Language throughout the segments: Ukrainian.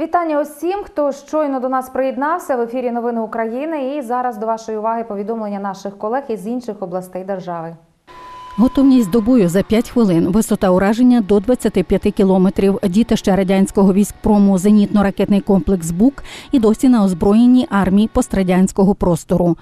Вітання усім, хто щойно до нас приєднався в ефірі Новини України. І зараз до вашої уваги повідомлення наших колег із інших областей держави. Готовність до бою за 5 хвилин. Висота ураження до 25 кілометрів. Діти ще радянського військпрому зенітно-ракетний комплекс БУК і досі на озброєнні армії пострадянського простору.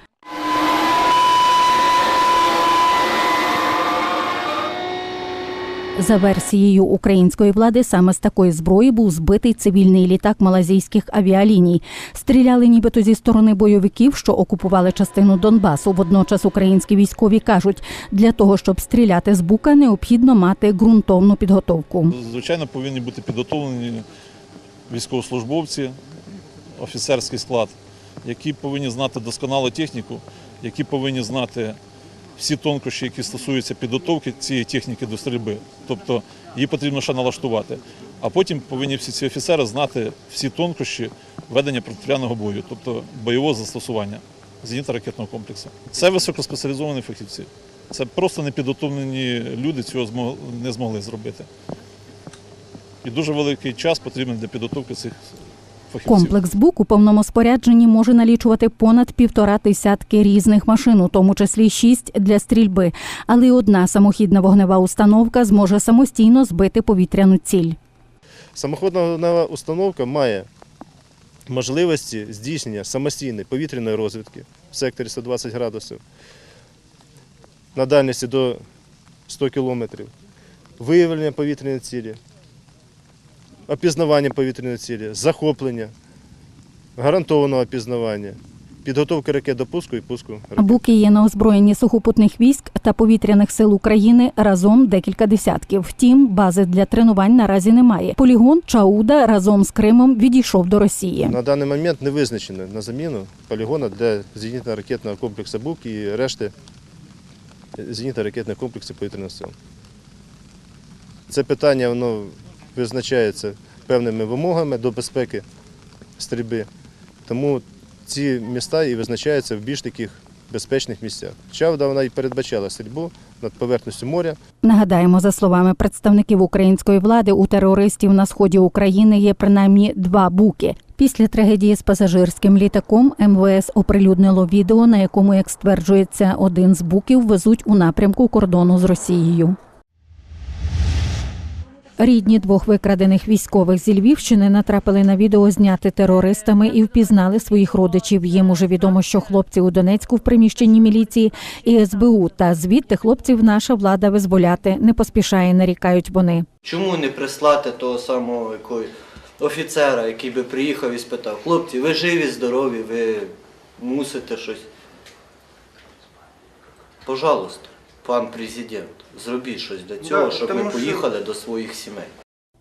За версією української влади, саме з такої зброї був збитий цивільний літак малазійських авіаліній. Стріляли нібито зі сторони бойовиків, що окупували частину Донбасу. Водночас українські військові кажуть, для того, щоб стріляти з бука, необхідно мати ґрунтовну підготовку. Звичайно, повинні бути підготовлені військовослужбовці, офіцерський склад, які повинні знати досконалу техніку, які повинні знати всі тонкощі, які стосуються підготовки цієї техніки до стрільби. Тобто її потрібно ще налаштувати. А потім повинні всі ці офіцери знати всі тонкощі ведення протиповітряного бою, тобто бойового застосування зенітно-ракетного комплексу. Це високоспеціалізовані фахівці. Це просто непідготовлені люди цього не змогли зробити. І дуже великий час потрібен для підготовки цих. Комплекс БУК у повному спорядженні може налічувати понад півтора десятки різних машин, у тому числі шість для стрільби. Але й одна самохідна вогнева установка зможе самостійно збити повітряну ціль. Самоходна вогнева установка має можливості здійснення самостійної повітряної розвідки в секторі 120 градусів на дальності до 100 кілометрів, виявлення повітряної цілі, опізнавання повітряної цілі, захоплення, гарантованого опізнавання, підготовка ракет до пуску і пуску ракет. Буки є на озброєнні сухопутних військ та повітряних сил України разом декілька десятків. Втім, бази для тренувань наразі немає. Полігон Чауда разом з Кримом відійшов до Росії. На даний момент не визначено на заміну полігона для зенітно-ракетного комплексу БУК і решти зенітно-ракетних комплексів повітряних сил. Це питання воно визначається певними вимогами до безпеки стрільби. Тому ці міста і визначаються в більш таких безпечних місцях. Чавда вона і передбачала стрільбу над поверхністю моря. Нагадаємо, за словами представників української влади, у терористів на сході України є принаймні два буки. Після трагедії з пасажирським літаком МВС оприлюднило відео, на якому, як стверджується, один з буків везуть у напрямку кордону з Росією. Рідні двох викрадених військових зі Львівщини натрапили на відео зняте терористами і впізнали своїх родичів. Їм уже відомо, що хлопці у Донецьку в приміщенні міліції і СБУ. Та звідти хлопців наша влада визволяти не поспішає, нарікають вони. Чому не прислати того самого якої офіцера, який би приїхав і спитав, хлопці, ви живі, здорові, ви мусите щось. Пожалуйста, пан президент, зробіть щось для цього, Да, щоб ми що- поїхали до своїх сімей.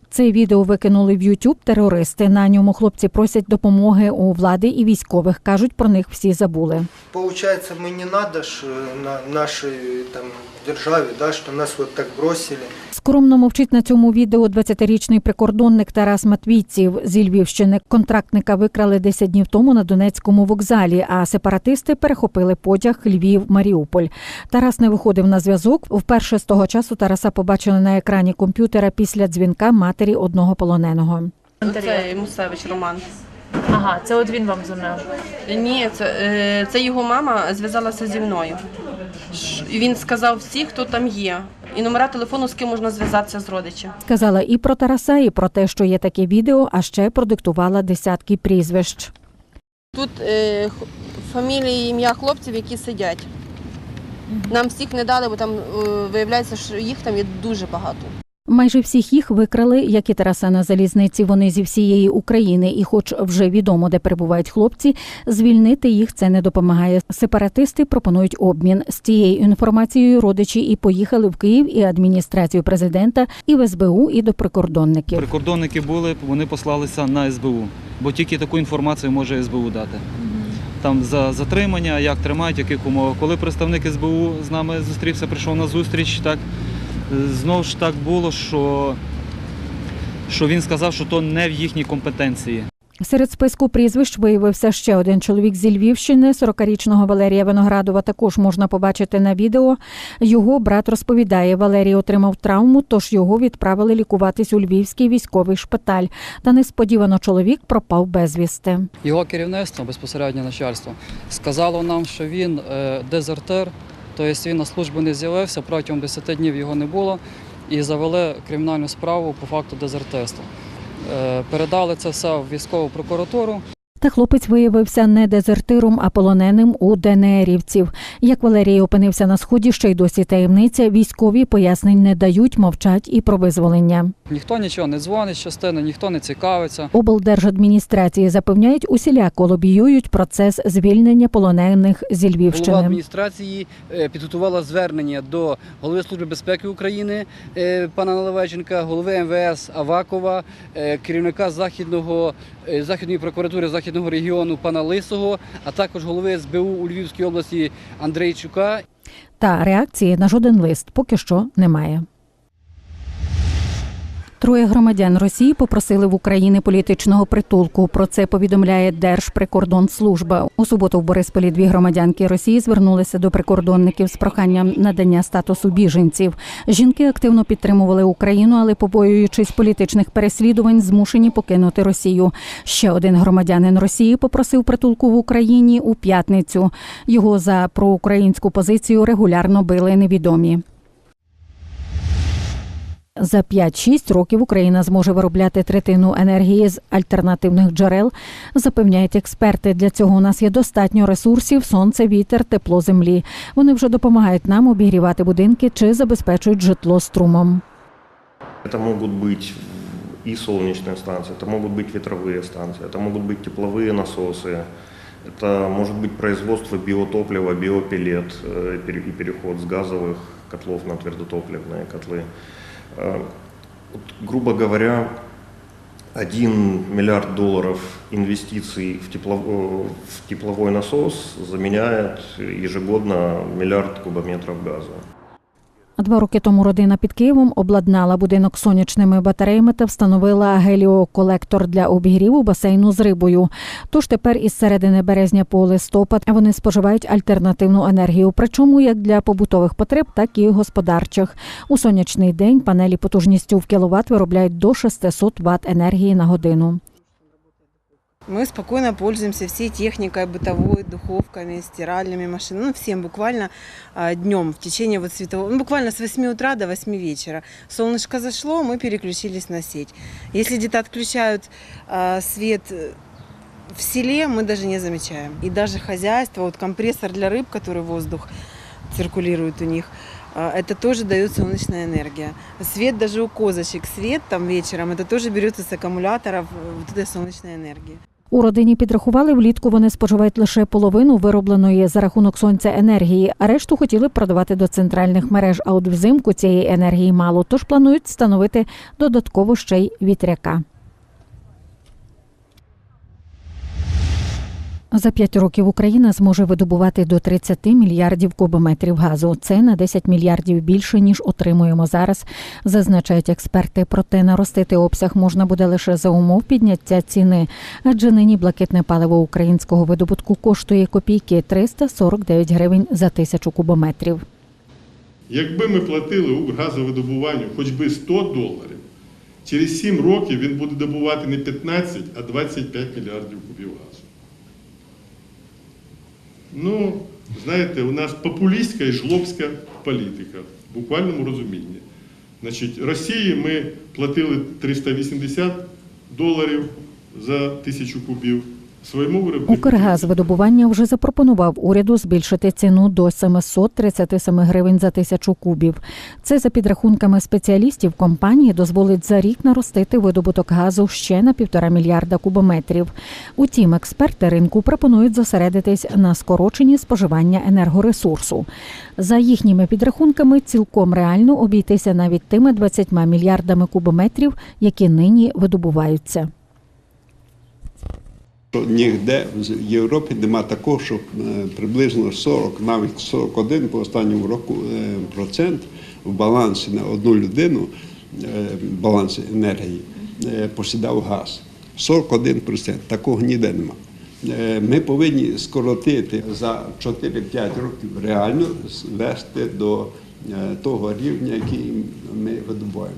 Це відео викинули в YouTube терористи. На ньому хлопці просять допомоги у влади і військових. кажуть, про них всі забули. Получається, мені надо ж э, на нашої там державе, да, что нас вот так бросили. Скромно мовчить на цьому відео 20-річний прикордонник Тарас Матвійців зі Львівщини. Контрактника викрали 10 днів тому на Донецькому вокзалі, а сепаратисти перехопили потяг Львів-Маріуполь. Тарас не виходив на зв'язок. Вперше з того часу Тараса побачили на екрані комп'ютера після дзвінка матері одного полоненого. Це Мусевич Роман. Ага, це от він вам дзвонив. Ні, це, е, це його мама зв'язалася зі мною. Ш- Він сказав всі, хто там є, і номера телефону, з ким можна зв'язатися з родичем. Сказала і про Тараса, і про те, що є таке відео, а ще продиктувала десятки прізвищ. Тут е, х- фамілії, ім'я хлопців, які сидять. Нам всіх не дали, бо там е, виявляється, що їх там є дуже багато. Майже всіх їх викрали, як і Тараса на залізниці. Вони зі всієї України, і, хоч вже відомо, де перебувають хлопці, звільнити їх це не допомагає. Сепаратисти пропонують обмін з цією інформацією. Родичі і поїхали в Київ і адміністрацію президента, і в СБУ, і до прикордонників. Прикордонники були, вони послалися на СБУ, бо тільки таку інформацію може СБУ дати. Там за затримання, як тримають, яких умовах. Коли представник СБУ з нами зустрівся, прийшов на зустріч, так знову ж так було, що, що він сказав, що то не в їхній компетенції. Серед списку прізвищ виявився ще один чоловік зі Львівщини, 40-річного Валерія Виноградова. Також можна побачити на відео. Його брат розповідає, Валерій отримав травму, тож його відправили лікуватись у Львівський військовий шпиталь. Та несподівано чоловік пропав безвісти. Його керівництво, безпосередньо начальство, сказало нам, що він е, дезертир, тобто він на службу не з'явився, протягом 10 днів його не було, і завели кримінальну справу по факту дезертирства. Е, Передали це все в військову прокуратуру. Та хлопець виявився не дезертиром, а полоненим у ДНРівців. Як Валерій опинився на сході, ще й досі таємниця. Військові пояснень не дають, мовчать і про визволення. Ніхто нічого не дзвонить з частини, ніхто не цікавиться. Облдержадміністрації запевняють, усіляко лобіюють процес звільнення полонених зі Голова адміністрації е, підготувала звернення до голови Служби безпеки України е, пана Наливайченка, голови МВС Авакова, е, керівника західного західної прокуратури західного регіону пана Лисого, а також голови СБУ у Львівській області Андрейчука Та реакції на жоден лист поки що немає. Троє громадян Росії попросили в Україні політичного притулку. Про це повідомляє Держприкордонслужба. У суботу в Борисполі дві громадянки Росії звернулися до прикордонників з проханням надання статусу біженців. Жінки активно підтримували Україну, але побоюючись політичних переслідувань, змушені покинути Росію. Ще один громадянин Росії попросив притулку в Україні у п'ятницю. Його за проукраїнську позицію регулярно били невідомі. За 5-6 років Україна зможе виробляти третину енергії з альтернативних джерел, запевняють експерти. Для цього у нас є достатньо ресурсів: сонце, вітер, тепло землі. Вони вже допомагають нам обігрівати будинки чи забезпечують житло струмом. Это могут быть и солнечные станции, это могут быть ветровые станции, это могут быть тепловые насосы, это может быть производство биотоплива, биопеллет э, пере- и переход с газовых котлов на твердотопливные котлы. Э, вот, грубо говоря, 1 миллиард долларов инвестиций в, тепло- э, в тепловой насос заменяет ежегодно миллиард кубометров газа. Два роки тому родина під Києвом обладнала будинок сонячними батареями та встановила геліоколектор для обігріву басейну з рибою. Тож тепер із середини березня по листопад вони споживають альтернативну енергію, причому як для побутових потреб, так і господарчих. У сонячний день панелі потужністю в кіловат виробляють до 600 Вт енергії на годину. Мы спокойно пользуемся всей техникой бытовой, духовками, стиральными машинами, ну, всем буквально днем в течение вот светового, ну, буквально с 8 утра до 8 вечера. Солнышко зашло, мы переключились на сеть. Если где-то отключают а, свет э, в селе, мы даже не замечаем. И даже хозяйство, вот компрессор для рыб, который воздух циркулирует у них, а, это тоже дает солнечная энергия. Свет даже у козочек, свет там вечером, это тоже берется с аккумуляторов э, вот этой солнечной энергии. У родині підрахували, влітку вони споживають лише половину виробленої за рахунок сонця енергії, а решту хотіли продавати до центральних мереж. А от взимку цієї енергії мало, тож планують встановити додатково ще й вітряка. За п'ять років Україна зможе видобувати до 30 мільярдів кубометрів газу. Це на 10 мільярдів більше ніж отримуємо зараз, зазначають експерти. Проте наростити обсяг можна буде лише за умов підняття ціни, адже нині блакитне паливо українського видобутку коштує копійки 349 гривень за тисячу кубометрів. Якби ми платили Укргазовидобуванню хоч би 100 доларів, через 7 років він буде добувати не 15, а 25 мільярдів кубів газу. Ну, знаєте, у нас популістська і жлобська політика в буквальному розумінні. Значить, Росії ми платили 380 доларів за тисячу кубів. Укргазвидобування вже запропонував уряду збільшити ціну до 737 гривень за тисячу кубів. Це за підрахунками спеціалістів компанії дозволить за рік наростити видобуток газу ще на півтора мільярда кубометрів. Утім, експерти ринку пропонують зосередитись на скороченні споживання енергоресурсу. За їхніми підрахунками, цілком реально обійтися навіть тими 20 мільярдами кубометрів, які нині видобуваються. Ніде в Європі нема такого, щоб е, приблизно 40, навіть 41 по останньому року е, процент в балансі на одну людину, е, балансі енергії, посідав газ. 41%. Такого ніде нема. Ми повинні скоротити за 4-5 років реально звести до того рівня, який ми видобуваємо.